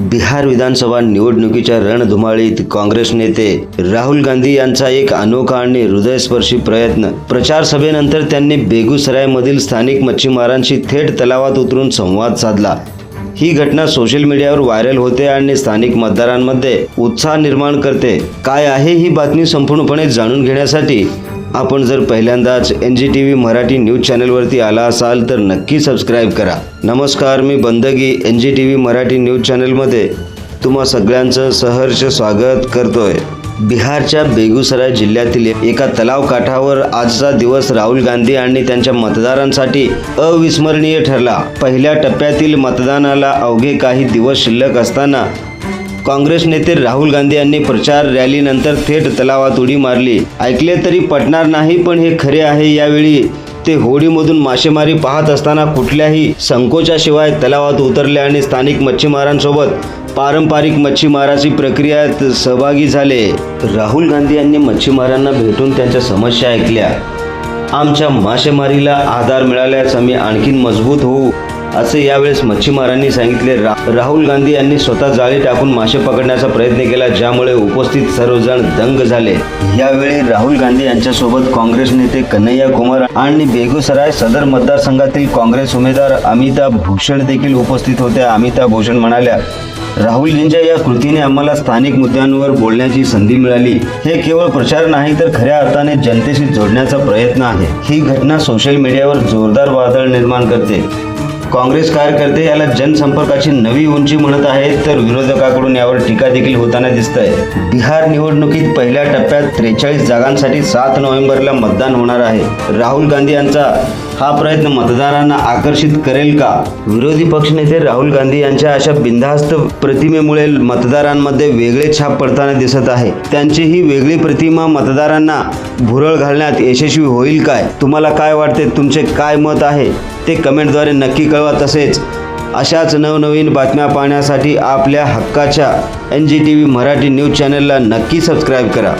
बिहार विधानसभा निवडणुकीच्या रणधुमाळीत काँग्रेस नेते राहुल गांधी यांचा एक अनोखा आणि हृदयस्पर्शी प्रयत्न. प्रचार सभेनंतर त्यांनी बेगुसरायमधील स्थानिक मच्छीमारांशी थेट तलावात उतरून संवाद साधला. ही घटना सोशल मीडियावर व्हायरल होते आणि स्थानिक मतदारांमध्ये उत्साह निर्माण करते. काय आहे ही बातमी संपूर्णपणे जाणून घेण्यासाठी आपण जर पहिल्यांदाच N G T V Marathi news चॅनलवरती आला असाल तर नक्की सबस्क्राईब करा. नमस्कार मी Bandagi N G T V Marathi news चॅनलमध्ये तुम्हा सगळ्यांचं सहर्ष स्वागत करतोय. बिहारच्या बेगुसराय जिल्ह्यातील एका तलाव काठावर आजचा दिवस राहुल गांधी आणि त्यांच्या मतदारांसाठी अविस्मरणीय ठरला. पहिल्या टप्प्यातील मतदानाला अवघे काही दिवस शिल्लक असताना काँग्रेस नेते राहुल गांधी यांनी प्रचार रॅलीनंतर थेट तलावात उडी मारली. ऐकले तरी पटणार नाही पण हे खरे आहे. यावेळी ते होडीमधून मासेमारी पाहत असताना कुठल्याही संकोचाशिवाय तलावात उतरले आणि स्थानिक मच्छीमारांसोबत पारंपरिक मच्छीमाराची प्रक्रियात सहभागी झाले. राहुल गांधी यांनी मच्छीमारांना भेटून त्यांच्या समस्या ऐकल्या. आमच्या मासेमारीला आधार मिळाल्यास आम्ही आणखीन मजबूत होऊ. असे यावेळेस मच्छीमारांनी सांगितले. रा राहुल गांधी यांनी स्वतः जाळी टाकून मासे पकडण्याचा प्रयत्न केला ज्यामुळे उपस्थित सर्वजण दंग झाले. यावेळी राहुल गांधी यांच्यासोबत काँग्रेस नेते कन्हैया कुमार आणि बेगुसराय सदर मतदारसंघातील काँग्रेस उमेदवार अमिताभ भूषण देखील उपस्थित होत्या अमिता भूषण म्हणाल्या राहुलजींच्या या कृतीने आम्हाला स्थानिक मुद्द्यांवर बोलण्याची संधी मिळाली. हे केवळ प्रचार नाही तर खऱ्या अर्थाने जनतेशी जोडण्याचा प्रयत्न आहे. ही घटना सोशल मीडियावर जोरदार वादळ निर्माण करते. काँग्रेस कार्यकर्ते याला जनसंपर्काची नवी उंची म्हणत आहेत तर विरोधकाकडून यावर टीका देखील होताना दिसत आहे बिहार निवडणुकीत पहिल्या टप्प्यात त्रेचाळीस जागांसाठी सात नोव्हेंबरला मतदान होणार आहे. राहुल गांधी यांचा हा प्रयत्न मतदारांना आकर्षित करेल का? विरोधी पक्षनेते राहुल गांधी यांच्या अशा बिनधास्त प्रतिमेमुळे मतदारांमध्ये वेगळे छाप पडताना दिसत आहे. त्यांची ही वेगळी प्रतिमा मतदारांना भुरळ घालण्यात यशस्वी होईल काय? तुम्हाला काय वाटते? तुमचे काय मत आहे? ते कमेंटद्वारे नक्की कळवा. तसेच अशाच नवनवीन बातम्या पाहण्यासाठी आपल्या हक्काच्या N G T V Marathi news चॅनलला नक्की सबस्क्राईब करा.